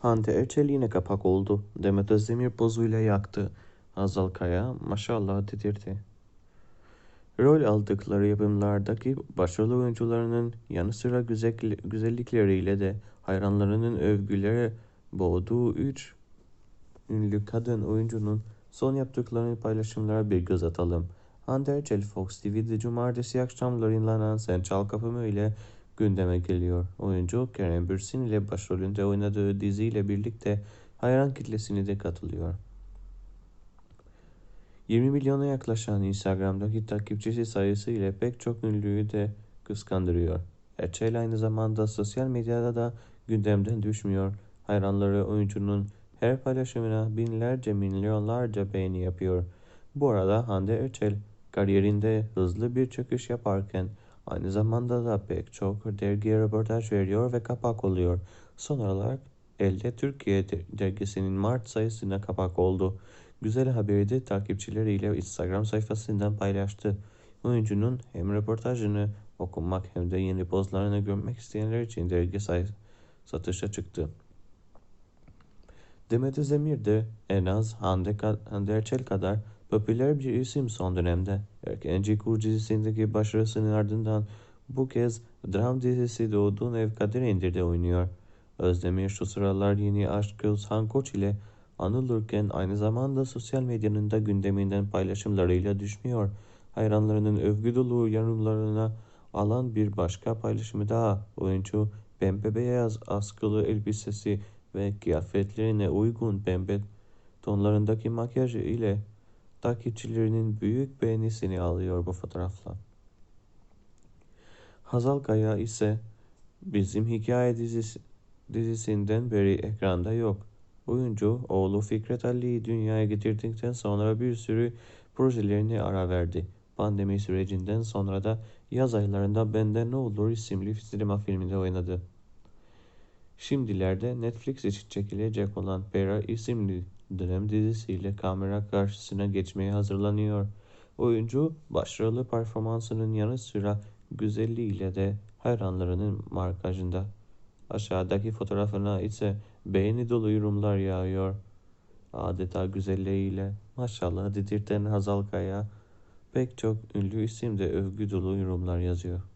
Hande Erçel yine kapak oldu. Demet Özdemir pozuyla yaktı. Hazal Kaya maşallah dedirdi. Rol aldıkları yapımlardaki başrol oyuncularının yanı sıra güzel, güzellikleriyle de hayranlarının övgülere boğduğu üç ünlü kadın oyuncunun son yaptıklarını paylaşımlara bir göz atalım. Hande Erçel Fox TV'de cumartesi akşamları yayınlanan Sen Çal Kapımı ile gündeme geliyor. Oyuncu Kerem Bürsin ile başrolünde oynadığı diziyle birlikte hayran kitlesine de katılıyor. 20 milyona yaklaşan Instagram'daki takipçisi sayısı ile pek çok ünlüyü de kıskandırıyor. Erçel aynı zamanda sosyal medyada da gündemden düşmüyor. Hayranları oyuncunun her paylaşımına binlerce milyonlarca beğeni yapıyor. Bu arada Hande Erçel kariyerinde hızlı bir çöküş yaparken aynı zamanda da pek çok dergiye röportaj veriyor ve kapak oluyor. Son olarak Elde Türkiye dergisinin Mart sayısına kapak oldu. Güzel haberi de takipçileriyle Instagram sayfasından paylaştı. Oyuncunun hem röportajını okumak hem de yeni pozlarını görmek isteyenler için dergi satışa çıktı. Demet Özdemir de en az Hande, Hande Erçel kadar popüler bir isim son dönemde. Erkenci Kur dizisindeki başarısının ardından bu kez dram dizisi Doğduğun Ev Kadir İndir'de oynuyor. Özdemir şu sıralar yeni aşk Gülsan Koç ile anılırken aynı zamanda sosyal medyanın da gündeminden paylaşımlarıyla düşmüyor. Hayranlarının övgü dolu yorumlarına alan bir başka paylaşımı daha oyuncu pembe beyaz askılı elbisesi ve kıyafetlerine uygun pembe tonlarındaki makyajı ile takipçilerinin büyük beğenisini alıyor bu fotoğrafla. Hazal Kaya ise bizim hikaye dizisi, dizisinden beri ekranda yok. Oyuncu oğlu Fikret Ali'yi dünyaya getirdikten sonra bir sürü projelerine ara verdi. Pandemi sürecinden sonra da yaz aylarında Benden Ne Olur isimli sinema filminde oynadı. Şimdilerde Netflix için çekilecek olan Pera isimli dönem dizisiyle kamera karşısına geçmeye hazırlanıyor. Oyuncu başarılı performansının yanı sıra güzelliğiyle de hayranlarının markajında. Aşağıdaki fotoğrafına ise beğeni dolu yorumlar yağıyor. Adeta güzelliğiyle maşallah dedirten Hazal Kaya pek çok ünlü isim de övgü dolu yorumlar yazıyor.